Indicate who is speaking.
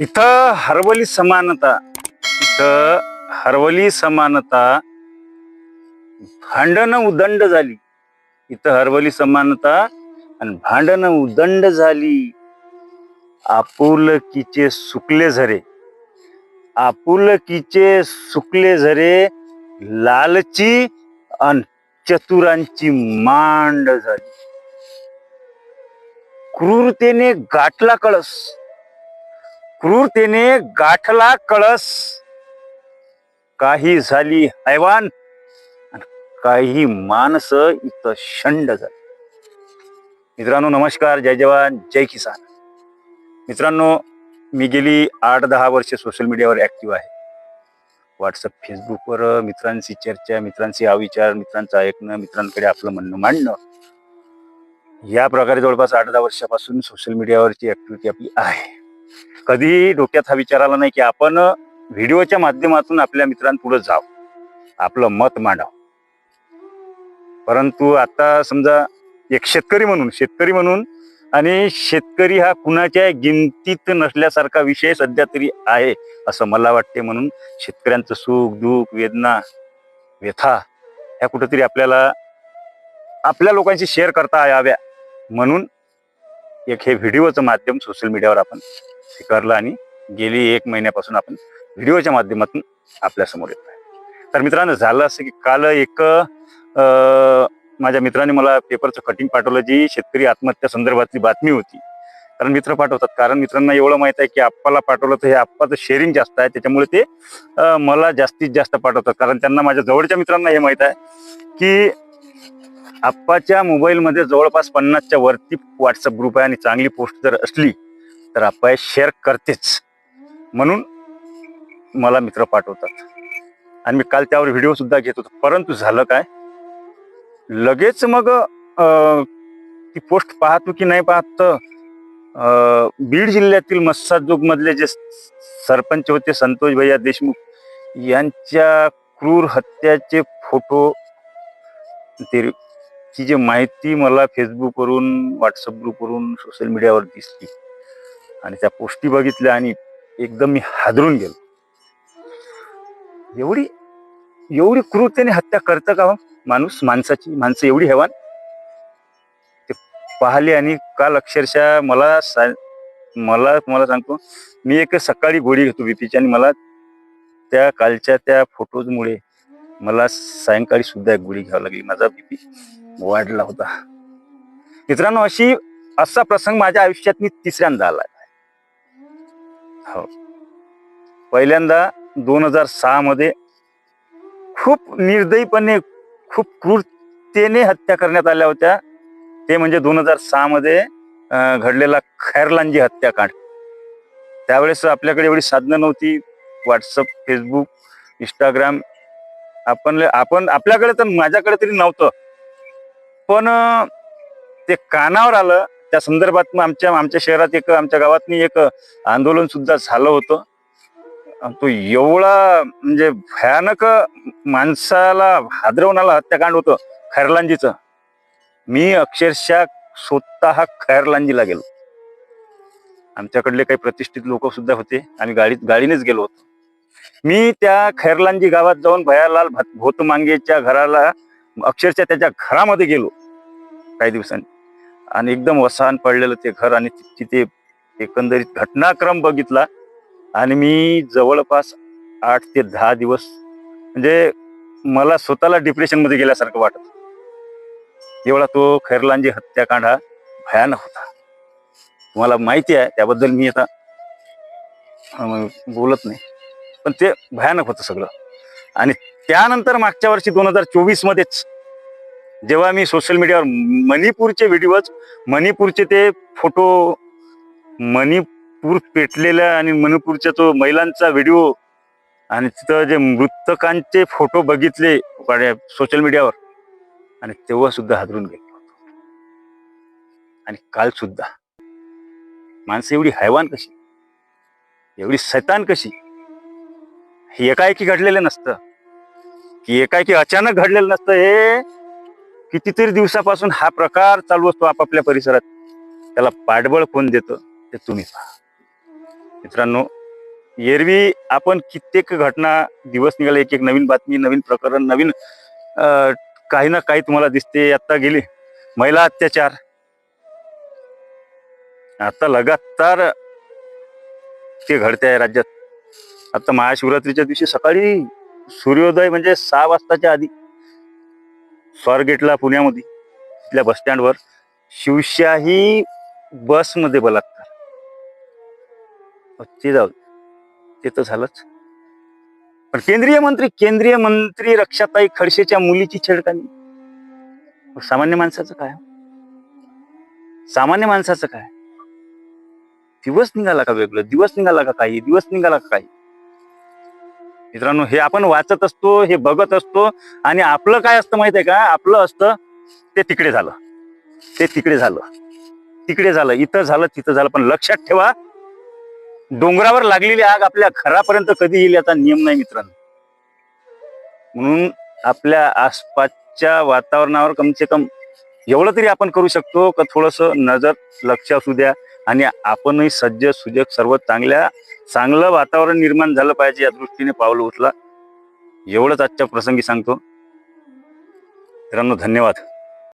Speaker 1: इथं हरवली समानता इथं हरवली समानता भांडणं उदंड झाली. इथं हरवली समानता आणि भांडणं उदंड झाली. आपुलकीचे सुकले झरे. आपुलकीचे सुकले झरे लालची आणि चतुरांची मांड झाली. क्रूरतेने गाठला कळस. क्रूरतेने गाठला कळस. काही झाली हैवान काही माणस इथं शंड झाली. मित्रांनो नमस्कार. जय जवान जय किसान. मित्रांनो मी गेली आठ दहा वर्ष सोशल मीडियावर ऍक्टिव्ह आहे. व्हॉट्सअप फेसबुकवर मित्रांशी चर्चा मित्रांशी अविचार मित्रांचं ऐकणं मित्रांकडे आपलं म्हणणं मांडणं. या प्रकारे जवळपास आठ दहा वर्षापासून सोशल मीडियावरची ऍक्टिव्हिटी आपली आहे. कधीही डोक्यात हा विचार आला नाही की आपण व्हिडिओच्या माध्यमातून आपल्या मित्रांपुढे जाव. आपलं मत मांडाव. परंतु आता समजा एक शेतकरी म्हणून शेतकरी म्हणून आणि शेतकरी हा कुणाच्या गिनतीत नसल्यासारखा विषय सध्या तरी आहे असं मला वाटते म्हणून शेतकऱ्यांचं सुख दुःख वेदना व्यथा ह्या कुठंतरी आपल्याला आपल्या लोकांशी शेअर करता याव्या म्हणून एक हे व्हिडिओचं माध्यम सोशल मीडियावर आपण स्वीकारला आणि गेली एक महिन्यापासून आपण व्हिडिओच्या माध्यमातून आपल्यासमोर येत आहे. तर मित्रांनो झालं असं की काल एक माझ्या मित्राने मला पेपरचं कटिंग पाठवलं जी शेतकरी आत्महत्या संदर्भातली बातमी होती. कारण मित्र पाठवतात. कारण मित्रांना एवढं माहीत आहे की आप्पाला पाठवलं तर हे आप्पाचं शेअरिंग जास्त आहे. त्याच्यामुळे ते मला जास्तीत जास्त पाठवतात. कारण त्यांना माझ्या जवळच्या मित्रांना हे माहीत आहे की आप्पाच्या मोबाईलमध्ये जवळपास पन्नासच्या वरती व्हॉट्सअप ग्रुप आहे आणि चांगली पोस्ट जर असली तर आप्पा शेअर करतेच. म्हणून मला मित्र पाठवतात. आणि मी काल त्यावर व्हिडिओ सुद्धा घेत होतो. परंतु झालं काय? लगेच मग ती पोस्ट पाहतो की नाही पाहत तर, बीड जिल्ह्यातील मस्साजोगमधले जे सरपंच होते संतोष भैया देशमुख यांच्या क्रूर हत्याचे फोटो ते ची जी माहिती मला फेसबुकवरून व्हॉट्सअप ग्रुपवरून सोशल मीडियावर दिसली. आणि त्या पोष्टी बघितल्या आणि एकदम मी हादरून गेलो. एवढी एवढी क्रूरतेने हत्या करतं का हो? माणूस माणसाची माणसं एवढी हेवान? ते पाहिले आणि काल अक्षरशः मला सा मला तुम्हाला सांगतो मी एक सकाळी गोळी घेतो बीपीची आणि मला त्या कालच्या त्या फोटोजमुळे मला सायंकाळी सुद्धा एक गोळी घ्यावी लागली. माझा बीपी वाढला होता. मित्रांनो अशी असा प्रसंग माझ्या आयुष्यात मी तिसऱ्यांदा आला हो. पहिल्यांदा दोन हजार सहामध्ये खूप निर्दयीपणे खूप क्रूरतेने हत्या करण्यात आल्या होत्या. ते म्हणजे दोन हजार सहामध्ये घडलेला खैरलांजी हत्याकांड. त्यावेळेस आपल्याकडे एवढी साधनं नव्हती. व्हॉट्सअप फेसबुक इंस्टाग्राम आपण आपण आपल्याकडे तर माझ्याकडे तरी नव्हतं. पण ते कानावर आलं. त्या संदर्भात मग आमच्या आमच्या शहरात एक आमच्या गावात एक आंदोलन सुद्धा झालं होतं. तो एवढा म्हणजे भयानक माणसाला हादरवणारा हत्याकांड होतं खैरलांजीचं. मी अक्षरशः स्वतः खैरलांजीला गेलो. आमच्याकडले काही प्रतिष्ठित लोक सुद्धा होते आम्ही गाडीत गाडीनेच गेलो होतो. मी त्या खैरलांजी गावात जाऊन भयालाल भत- भोतमांगेच्या घराला अक्षरशः त्याच्या घरामध्ये गेलो. काही दिवसांनी. आणि एकदम वसान पडलेलं ते घर आणि तिथे एकंदरीत घटनाक्रम बघितला. आणि मी जवळपास आठ ते दहा दिवस म्हणजे मला स्वतःला डिप्रेशनमध्ये गेल्यासारखं वाटत. एवढा तो खैरलांजी हत्याकांड हा भयानक होता. तुम्हाला माहिती आहे त्याबद्दल मी आता बोलत नाही. पण ते भयानक होतं सगळं. आणि त्यानंतर मागच्या वर्षी दोन हजार चोवीसमध्येच जेव्हा मी सोशल मीडियावर मणिपूरचे व्हिडिओज मणिपूरचे ते फोटो मणिपूर पेटलेल्या आणि मणिपूरच्या तो महिलांचा व्हिडिओ आणि तिथं जे मृतकांचे फोटो बघितले सोशल मीडियावर आणि तेव्हा सुद्धा हादरून गेलो होतो. आणि काल सुद्धा. माणसं एवढी हैवान कशी? एवढी सैतान कशी? हे एकाएकी घडलेलं नसतं. की एकाएकी अचानक घडलेलं नसतं हे कितीतरी दिवसापासून हा प्रकार चालू असतो आपापल्या परिसरात. त्याला पाठबळ कोण देतं ते तुम्ही पहा. मित्रांनो एरवी आपण कित्येक घटना दिवस निघाले एक एक नवीन बातमी नवीन प्रकरण नवीन काही ना काही तुम्हाला दिसते आता गेली. महिला अत्याचार. आता लगातार ते घडते आहे राज्यात. आता महाशिवरात्रीच्या दिवशी सकाळी सूर्योदय म्हणजे सहा वाजताच्या आधी. स्वारगेटला पुण्यामध्ये तिथल्या बस स्टँडवर शिवशाही बसमध्ये बलात्कार. ते जाऊ ते तर झालंच. पण केंद्रीय मंत्री केंद्रीय मंत्री रक्षाताई खडसेच्या मुलीची छेडखानी. सामान्य माणसाचं काय? सामान्य माणसाचं काय? दिवस निघाला का वेगळं? दिवस निघाला का काही? दिवस निघाला का काही? मित्रांनो हे आपण वाचत असतो हे बघत असतो आणि आपलं काय असतं माहीत आहे का? आपलं असतं ते तिकडे झालं. ते तिकडे झालं. तिकडे झालं इथं झालं तिथं झालं. पण लक्षात ठेवा डोंगरावर लागलेली आग आपल्या घरापर्यंत कधी येईल याचा नियम नाही मित्रांनो. म्हणून आपल्या आसपासच्या वातावरणावर कमसे कम एवढं तरी आपण करू शकतो का थोडस नजर लक्ष असू द्या. आणि आपणही सज्ज सुजग सर्व चांगल्या चांगलं वातावरण निर्माण झालं पाहिजे या दृष्टीने पावलं उचला. एवढंच आजच्या प्रसंगी सांगतो. मित्रांनो धन्यवाद.